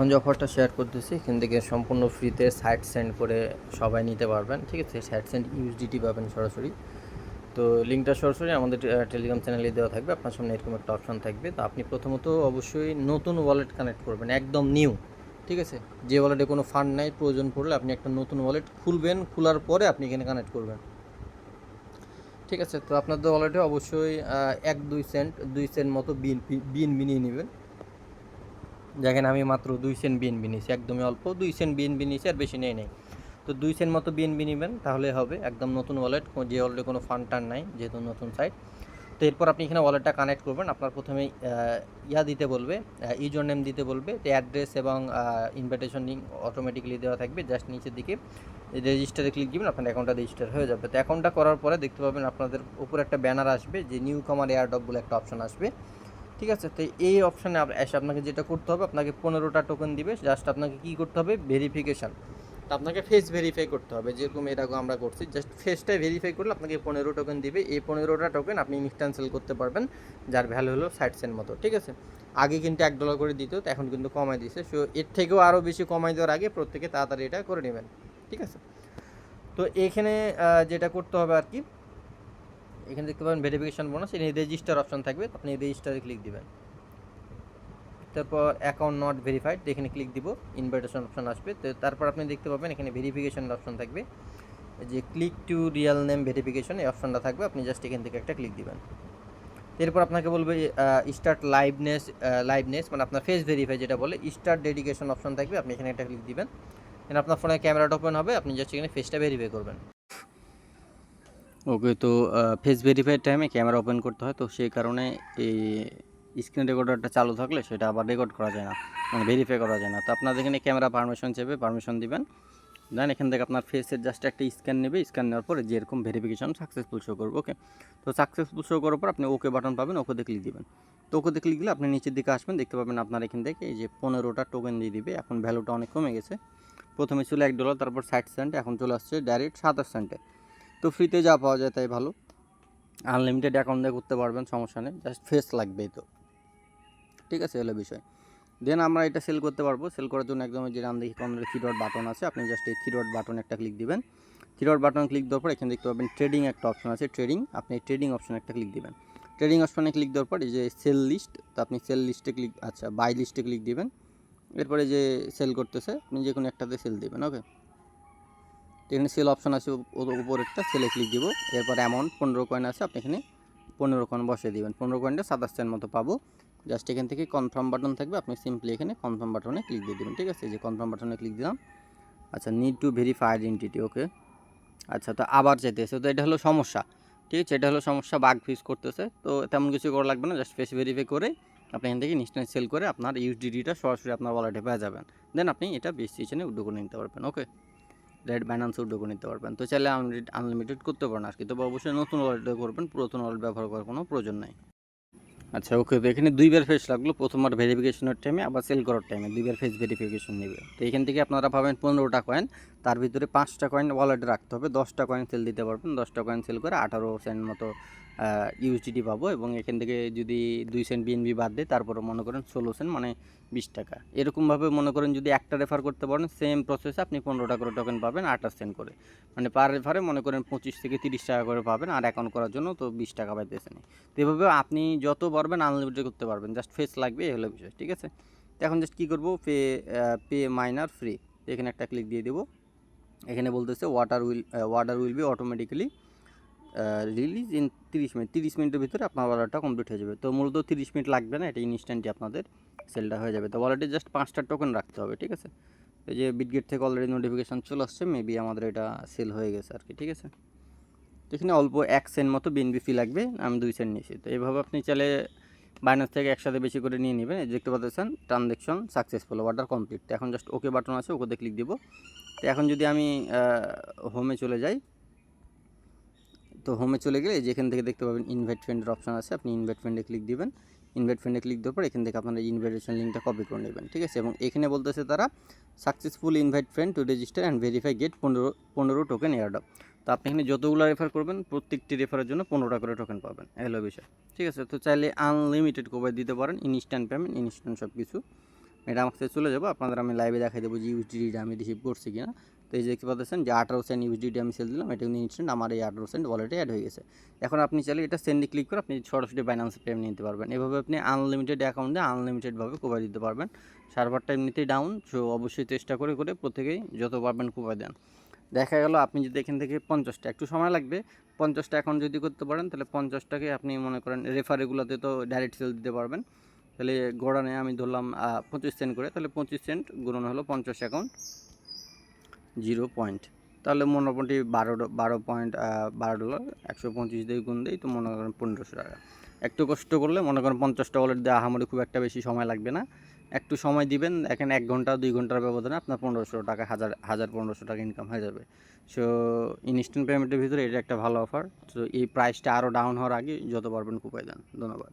এখন যে অফারটা শেয়ার করতেছি। এখান থেকে সম্পূর্ণ ফ্রিতে সাইট সেন্ড করে সবাই নিতে পারবেন। ঠিক আছে? সাইট সেন্ড ইউএসডিটি পাবেন সরাসরি। তো লিঙ্কটা সরাসরি আমাদের টেলিগ্রাম চ্যানেলে দেওয়া থাকবে। আপনার সামনে এরকম একটা অপশন থাকবে। তো আপনি প্রথমত অবশ্যই নতুন ওয়ালেট কানেক্ট করবেন, একদম নিউ ঠিক আছে? যে ওয়ালেটে কোনো ফান্ড নাই, প্রয়োজন পড়লে আপনি একটা নতুন ওয়ালেট খুলবেন। খোলার পরে আপনি এখানে কানেক্ট করবেন। ঠিক আছে? তো আপনাদের ওয়ালেটে অবশ্যই এক দুই সেন্ট দুই সেন্ট মতো বিন বিন মিনিয়ে নেবেন। দেখেন আমি মাত্র দুই সেন্ট বিএনবি নিয়েছি, একদমই অল্প। দুই সেন্ট বিএনবি নিয়েছি, আর বেশি নেই নেই। তো দুই সেন্ট মতো বিএনবি নেবেন, তাহলে হবে একদম নতুন ওয়ালেট যে ওয়ালেটে কোনো ফান্ড টান নাই, যেহেতু নতুন সাইট তো এরপর আপনি এখানে ওয়ালেটটা কানেক্ট করবেন, আপনার প্রথমে ইয়া দিতে বলবে ইউজার নেম দিতে বলবে, তো অ্যাড্রেস এবং ইনভিটেশন লিঙ্ক অটোমেটিক্যালি দেওয়া থাকবে জাস্ট নিচের দিকে। রেজিস্টারে ক্লিক দিবেন, আপনার অ্যাকাউন্টটা রেজিস্টার হয়ে যাবে। তো অ্যাকাউন্টটা করার পরে দেখতে পাবেন আপনাদের উপর একটা ব্যানার আসবে, যে নিউ কমার এয়ারডপ বলে একটা অপশন আসবে। ঠিক আছে? তো এই অপশানে এসে আপনাকে যেটা করতে হবে, আপনাকে পনেরোটা টোকেন দিবে। জাস্ট আপনাকে কী করতে হবে? ভেরিফিকেশান তো আপনাকে ফেস ভেরিফাই করতে হবে। যেরকম এরকম আমরা করছি জাস্ট ফেসটাই ভেরিফাই করলে আপনাকে পনেরো টোকেন দিবে। এই পনেরোটা টোকেন আপনি ইনস্ট্যান্ট সেল করতে পারবেন, যার ভ্যালু হলো ষাট সেন্ট মতো, ঠিক আছে? আগে কিন্তু এক ডলার করে দিত এখন কিন্তু কমাই দিছে। সো এর থেকেও আরও বেশি কমাই দেওয়ার আগে প্রত্যেকে তাড়াতাড়ি এটা করে নেবেন, ঠিক আছে? তো এখানে যেটা করতে হবে আর কি এখানে দেখতে পাবেন ভেরিফিকেশন বোনাস এখানে রেজিস্টার অপশন থাকবে, আপনি রেজিস্টারে ক্লিক দিবেন। তারপর অ্যাকাউন্ট নট ভেরিফাইড এখানে ক্লিক দিব ইনভাইটেশন অপশন আসবে। তো তারপর আপনি দেখতে পাবেন এখানে ভেরিফিকেশন অপশন থাকবে। যে click to real name verification এই অপশনটা থাকবে, আপনি জাস্ট এখান থেকে একটা ক্লিক দিবেন। এরপর আপনাকে বলবে স্টার্ট লাইভনেস লাইভনেস মানে আপনার ফেস ভেরিফাই যেটা বলে স্টার্ট ডেডিকেশন অপশন থাকবে, আপনি এখানে একটা ক্লিক দিবেন। এখানে আপনার ফোনে ক্যামেরাটা ওপেন হবে, আপনি জাস্ট এখানে ফেসটা ভেরিফাই করবেন। ওকে তো ফেস ভেরিফাইড টাইমে ক্যামেরা ওপেন করতে হয়, তো সেই কারণে এই স্ক্রিন রেকর্ডারটা চালু থাকলে সেটা আবার রেকর্ড করা যায় না মানে ভেরিফাই করা যায় না। তো আপনার এখানে ক্যামেরা পারমিশন চেপে পারমিশন দিবেন। দেন এখান থেকে আপনার ফেসের জাস্ট একটা স্ক্যান নেবে স্ক্যান নেওয়ার পরে যেরকম ভেরিফিকেশন সাকসেসফুল শো করবে ওকে তো সাকসেসফুল শো করার পর আপনি ওকে বাটন পাবেন ওকেতে ক্লিক দিবেন। তো ওকেতে ক্লিক দিলে আপনি নিচের দিকে আসবেন, দেখতে পাবেন আপনার এখান থেকে এই যে পনেরোটা টোকেন দিয়ে দিবে, এখন ভ্যালুটা অনেক কমে গেছে। প্রথমে ছিল এক ডলার তারপর ষাট সেন্ট এখন চলে আসছে ডাইরেক্ট সাতাশ সেন্টে তো ফ্রিতে যা পাওয়া যায় তাই ভালো। আনলিমিটেড অ্যাকাউন্ট দিয়ে করতে পারবেন, সমস্যা নেই জাস্ট ফেস লাগবেই তো। ঠিক আছে হলো বিষয়। দেন আমরা এটা সেল করতে পারব। সেল করার জন্য একদম যে নাম দেখি কোন থ্রি ডট বাটন আছে, আপনি জাস্ট এই থ্রি ডট বাটন একটা ক্লিক দিবেন। থ্রি ডট বাটন ক্লিক দেওয়ার পর এখানে দেখতে পাবেন ট্রেডিং একটা অপশন আছে ট্রেডিং আপনি ট্রেডিং অপশন একটা ক্লিক দিবেন। ট্রেডিং অপশনে ক্লিক দেওয়ার পর এই যে সেল লিস্ট তো আপনি সেল লিস্টে ক্লিক আচ্ছা বাই লিস্টে ক্লিক দিবেন। এরপরে যে সেল করতেছে, আপনি যে কোনো একটাতে সেল দিবেন ওকে এখানে সেল অপশন আছে উপর একটা সেলে ক্লিক দিব। এরপর অ্যামাউন্ট পনেরো কয়েন আছে, আপনি এখানে পনেরো কয়েন বসিয়ে দিবেন। পনেরো কয়েনটা সাতাশ সেন্ট মতো পাবো। জাস্ট এখান থেকে কনফার্ম বাটন থাকবে, আপনি সিম্পলি এখানে কনফার্ম বাটনে ক্লিক দিয়ে দেবেন, ঠিক আছে? যে কনফার্ম বাটনে ক্লিক দিলাম। আচ্ছা need to verify identity okay আচ্ছা তো আবার যেতেছে তো এটা হলো সমস্যা, ঠিক আছে? এটা হলো সমস্যা বাঘ ফিস করতেছে, তো তেমন কিছু করা লাগবে না জাস্ট ফেস ভেরিফাই করে আপনি এখান থেকে ইনস্ট্যান্ট সেল করে আপনার ইউসডিডিটা সরাসরি আপনার ওয়ালেটে পেয়ে যাবেন। দেন আপনি এটা বেসিশনে উড্ডো করে নিতে পারবেন ওকে রেড ব্যানান্স উড্ডো করে নিতে পারবেন। তো চাইলে আনলিমিটেড করতে পারেন আর কি তবে অবশ্যই নতুন ওয়ালেটে করবেন, পুরাতন ওয়ালেট ব্যবহার করার কোনো প্রয়োজন নাই। আচ্ছা ওকে তো এখানে দুইবার ফেস লাগল। প্রথমবার ভেরিফিকেশনের টাইমে আবার সেল করার টাইমে দুইবার ফেস ভেরিফিকেশন নেবে। তো এখান থেকে আপনারা পাবেন পনেরোটা কয়েন তার ভিতরে পাঁচটা কয়েন ওয়ালেটে রাখতে হবে। দশটা কয়েন সেল দিতে পারবেন। দশটা কয়েন সেল করে আঠারো সেন্ট মতো ইউএসডিটি পাবো এবং এখান থেকে যদি দুই সেন্ট বিএনবি বাদ দেয় তারপরে মনে করেন ষোলো সেন্ট মানে বিশ টাকা। এরকমভাবে মনে করেন যদি একটা রেফার করতে পারেন সেম প্রসেসে আপনি পনেরোটা করে টোকেন পাবেন, আঠাশ সেন্ট করে। মানে পার রেফারে মনে করেন পঁচিশ থেকে তিরিশ টাকা করে পাবেন, আর অ্যাকাউন্ট করার জন্য তো বিশ টাকা পাইতেছেন। তো এভাবে আপনি যত পারবেন আনলিমিটেড করতে পারবেন। জাস্ট ফেস লাগবে, এই হলো বিষয়, ঠিক আছে? তো এখন জাস্ট কী করব? পে পে মাইনার ফ্রি এখানে একটা ক্লিক দিয়ে দেবো। এখানে বলতেছে water will water will be automatically release in তিরিশ মিনিট তিরিশ মিনিটের ভিতরে আপনার অর্ডারটা কমপ্লিট হয়ে যাবে। তো মূলত তিরিশ মিনিট লাগবে না, এটা ইনস্ট্যান্টই আপনাদের সেলটা হয়ে যাবে। তো ওয়ালেটে জাস্ট পাঁচটা টোকেন রাখতে হবে, ঠিক আছে? এই যে বিটগেট থেকে অলরেডি নোটিফিকেশান চলে আসছে মেবি আমাদের এটা সেল হয়ে গেছে আর কি, ঠিক আছে? তো এখানে অল্প এক সেন্ট মতো বিএনবি ফি লাগবে, আমি দুই সেন্ট নিয়েছি। তো এইভাবে আপনি চাইলে বাইনাস থেকে একসাথে বেশি করে নিয়ে নেবেন। দেখতে পাচ্ছেন ট্রানজ্যাকশন সাকসেসফুল অর্ডার কমপ্লিট তো এখন জাস্ট ওকে বাটন আছে ওকেতে ক্লিক দিব। তো এখন যদি আমি হোমে চলে যাই, তো হোমে চলে গেলে যেখান থেকে দেখতে পাবেন ইনভাইট ফ্রেন্ডের অপশান আছে। আপনি ইনভাইট ফ্রেন্ডে ক্লিক দিবেন। ইনভাইট ফ্রেন্ডে ক্লিক দেওয়ার পর এখান থেকে আপনারা ইনভাইটেশন লিঙ্কটা কপি করে নেবেন, ঠিক আছে? এবং এখানে বলতেছে তারা successful invite friend to register and verify get পনেরো পনেরো টোকেন এয়ারডপ তো আপনি এখানে যতগুলো রেফার করবেন, প্রত্যেকটি রেফারের জন্য পনেরোটা করে টোকেন পাবেন। এলো বিষয়, ঠিক আছে? তো চাইলে আনলিমিটেড কোভার দিতে পারেন ইনস্ট্যান্ট পেমেন্ট ইনস্ট্যান্ট সব কিছু এটা আমার কাছে চলে যাব। আপনাদের আমি লাইভে দেখাই দেবো যে ইউজিডিটা আমি রিসিভ করছি কিনা। তো এই যে দেখতে পাচ্ছেন যে আঠারো সেন্ট ইউজিডি আমি সেল দিলাম, এটা কিন্তু ইনস্ট্যান্ট আমার এই আঠারো সেন্ট ওয়ালেটে অ্যাড হয়ে গেছে। এখন আপনি চাইলে এটা সেন্ডে ক্লিক করে আপনি সরাসরি বাইন্যান্স পেমেন্ট নিতে পারবেন। এভাবে আপনি আনলিমিটেড অ্যাকাউন্টে আনলিমিটেডভাবে কোপাই দিতে পারবেন। সার্ভারটা এমনিতেই ডাউন সো অবশ্যই চেষ্টা করে করে প্রত্যেকেই যত পারবেন কোপাই দেন। দেখা গেল আপনি যদি এখান থেকে পঞ্চাশটা, একটু সময় লাগবে, পঞ্চাশটা অ্যাকাউন্ট যদি করতে পারেন, তাহলে পঞ্চাশটাকে আপনি মনে করেন রেফারেগুলোতে তো ডাইরেক্ট সেল দিতে পারবেন। তাহলে গোড়ানে আমি ধরলাম পঁচিশ সেন্ট করে, তাহলে পঁচিশ সেন্ট গুণন হলো পঞ্চাশ অ্যাকাউন্ট জিরো পয়েন্ট তাহলে মোটামুটি বারো বারো পয়েন্ট বারো ডলার একশো পঁচিশ দিয়ে গুণ দেই, তো মনে করেন পনেরোশো টাকা। একটু কষ্ট করলে মনে করেন পঞ্চাশটা ওয়ালেট দেওয়া আহামরি খুব একটা বেশি সময় লাগবে না। একটু সময় দিবেন এখানে এক ঘণ্টা, দুই ঘণ্টার ব্যবধানে আপনার পনেরোশো টাকা, হাজার হাজার পনেরোশো টাকা ইনকাম হয়ে যাবে। সো ইনস্ট্যান্ট পেমেন্টের ভিতরে এটা একটা ভালো অফার তো এই প্রাইসটা আরও ডাউন হওয়ার আগে যত পারবেন কুপাই দেন। ধন্যবাদ।